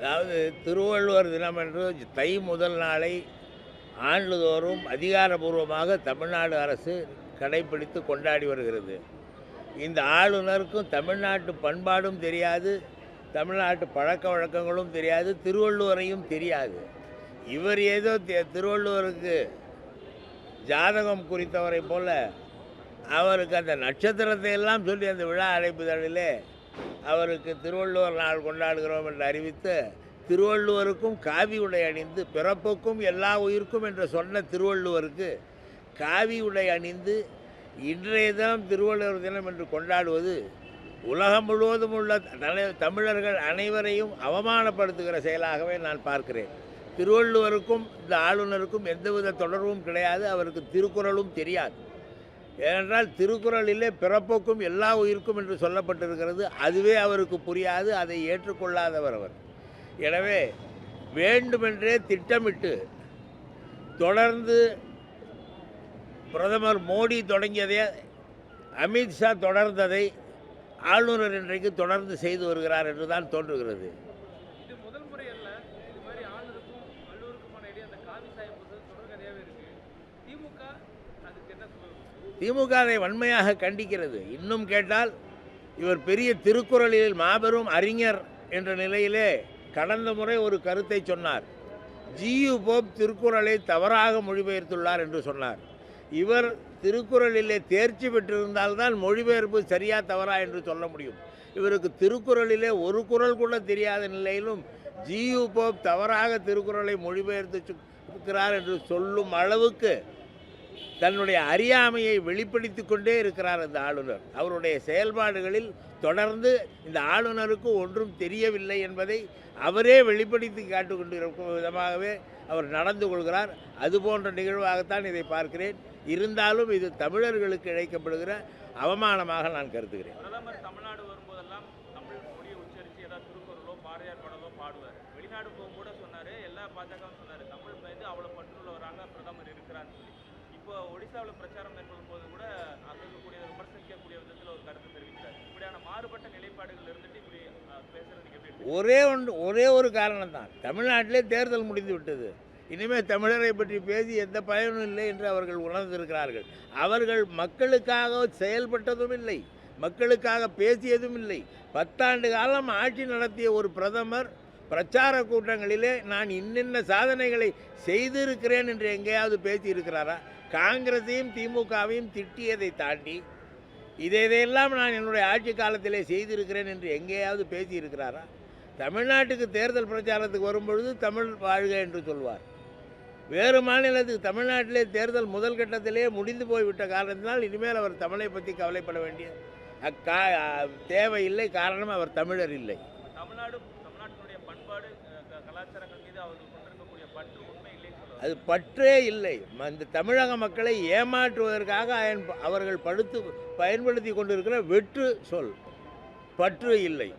அதாவது திருவள்ளுவர் தினம் என்று தை முதல் நாளை ஆண்டுதோறும் அதிகாரபூர்வமாக தமிழ்நாடு அரசு கடைபிடித்து கொண்டாடி வருகிறது. இந்த ஆளுநருக்கும் தமிழ்நாட்டு பண்பாடும் தெரியாது தமிழ்நாட்டு பழக்க வழக்கங்களும் தெரியாது திருவள்ளுவரையும் தெரியாது. இவர் ஏதோ திருவள்ளுவருக்கு ஜாதகம் குறித்தவரை போல அவருக்கு அந்த நட்சத்திரத்தை எல்லாம் சொல்லி அந்த விழா அழைப்புதழிலே அவருக்கு திருவள்ளுவர் நாள் கொண்டாடுகிறோம் என்று அறிவித்து திருவள்ளுவருக்கும் காவி உடை அணிந்து பிறப்புக்கும் எல்லா உயிருக்கும் என்று சொன்ன திருவள்ளுவருக்கு காவி உடை அணிந்து இன்றைய தினம் திருவள்ளுவர் தினம் என்று கொண்டாடுவது உலகம் முழுவதும் உள்ள தமிழர்கள் அனைவரையும் அவமானப்படுத்துகிற செயலாகவே நான் பார்க்கிறேன். திருவள்ளுவருக்கும் இந்த ஆளுநருக்கும் எந்தவித தொடர்பும் கிடையாது. அவருக்கு திருக்குறளும் தெரியாது. ஏனென்றால் திருக்குறளிலே பிறப்புக்கும் எல்லா உயிருக்கும் என்று சொல்லப்பட்டிருக்கிறது. அதுவே அவருக்கு புரியாது அதை ஏற்றுக்கொள்ளாதவர் அவர். எனவே வேண்டுமென்றே திட்டமிட்டு தொடர்ந்து பிரதமர் மோடி தொடங்கியதை அமித்ஷா தொடர்ந்ததை ஆளுநர் இன்றைக்கு தொடர்ந்து செய்து வருகிறார் என்று தான் தோன்றுகிறது. திமுக திமுக அதை வன்மையாக கண்டிக்கிறது. இன்னும் கேட்டால் இவர் பெரிய திருக்குறளில் மாபெரும் அறிஞர் என்ற நிலையிலே கடந்த முறை ஒரு கருத்தை சொன்னார். ஜியு போப் திருக்குறளை தவறாக மொழிபெயர்த்துள்ளார் என்று சொன்னார். இவர் திருக்குறளிலே தேர்ச்சி பெற்றிருந்தால்தான் மொழிபெயர்ப்பு சரியா தவறா என்று சொல்ல முடியும். இவருக்கு திருக்குறளிலே ஒரு குறள் கூட தெரியாத நிலையிலும் ஜியு போப் தவறாக திருக்குறளை மொழிபெயர்த்து இருக்கிறார் என்று சொல்லும் அளவுக்கு தன்னுடைய அறியாமையை வெளிப்படுத்தி கொண்டே இருக்கிறார் இந்த ஆளுநர். அவருடைய செயல்பாடுகளில் தொடர்ந்து இந்த ஆளுநருக்கு ஒன்றும் தெரியவில்லை என்பதை அவரே வெளிப்படுத்தி காட்டுக்கொண்டிருக்கும் விதமாகவே அவர் நடந்து கொள்கிறார். அது போன்ற நிகழ்வாகத்தான் இதை பார்க்கிறேன். இருந்தாலும் இது தமிழர்களுக்கு இழைக்கப்படுகிற அவமானமாக நான் கருதுகிறேன். பிரதமர் தமிழ்நாடு வரும்போதெல்லாம் தமிழ் மொழியை உச்சரித்து ஏதாவது திருக்குறளோ பாரதியார் பாடலோ பாடுவார். வெளிநாடு போகும்போது சொன்னார் எல்லா பாஜகவும் சொன்னார் தமிழ் மீது அவ்வளோ பற்றுள்ளவராக பிரதமர் இருக்கிறான்னு சொல்லி. இப்போ ஒடிசாவில் பிரச்சாரம் மேற்கொள்ளும் போது கூட அங்கே விமர்சிக்கக்கூடிய விதத்தில் ஒரு கருத்து தெரிவிக்கிறார். இப்படியான மாறுபட்ட நிலைப்பாடுகள் இருந்துட்டு இப்படி அஹ், பேசுறதுக்கு ஒரே ஒன்று ஒரே ஒரு காரணம் தான். தமிழ்நாட்டிலே தேர்தல் முடிந்து விட்டது. இனிமேல் தமிழரை பற்றி பேசி எந்த பயனும் இல்லை என்று அவர்கள் உணர்ந்திருக்கிறார்கள். அவர்கள் மக்களுக்காக செயல்பட்டதும் இல்லை. மக்களுக்காக பேசியதும் இல்லை. பத்தாண்டு காலம் ஆட்சி நடத்திய ஒரு பிரதமர் பிரச்சார கூட்டங்களிலே நான் இன்னின்ன சாதனைகளை செய்திருக்கிறேன் என்று எங்கேயாவது பேசியிருக்கிறாரா? காங்கிரஸையும் திமுகவையும் திட்டியதை தாண்டி இதை இதையெல்லாம் நான் என்னுடைய ஆட்சி காலத்திலே செய்திருக்கிறேன் என்று எங்கேயாவது பேசியிருக்கிறாரா? தமிழ்நாட்டுக்கு தேர்தல் பிரச்சாரத்துக்கு வரும்பொழுது தமிழ் வாழ்க என்று சொல்வார். வேறு மாநிலத்துக்கு தமிழ்நாட்டிலே தேர்தல் முதல் கட்டத்திலே முடிந்து போய்விட்ட காரணத்தினால் இனிமேல் அவர் தமிழை பற்றி கவலைப்பட வேண்டிய அக்கா தேவையில்லை. காரணம் அவர் தமிழர் இல்லை. தமிழ்நாடு கலாச்சாரங்கள் மீது அவர்கள் கொண்டிருக்கக்கூடிய பற்று உண்மை அது பற்றே இல்லை. இந்த தமிழக மக்களை ஏமாற்றுவதற்காக அவர்கள் படுத்து பயன்படுத்தி கொண்டிருக்கிற வெற்று சொல். பற்று இல்லை.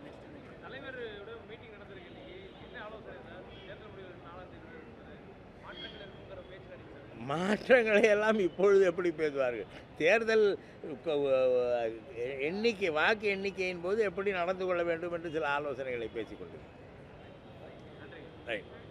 மாற்றங்கள் எல்லாம் இப்பொழுது எப்படி பேசுவார்கள்? தேர்தல் எண்ணிக்கை வாக்கு எண்ணிக்கையின் போது எப்படி நடந்து கொள்ள வேண்டும் என்று சில ஆலோசனைகளை பேசிக்கொண்டு Hey.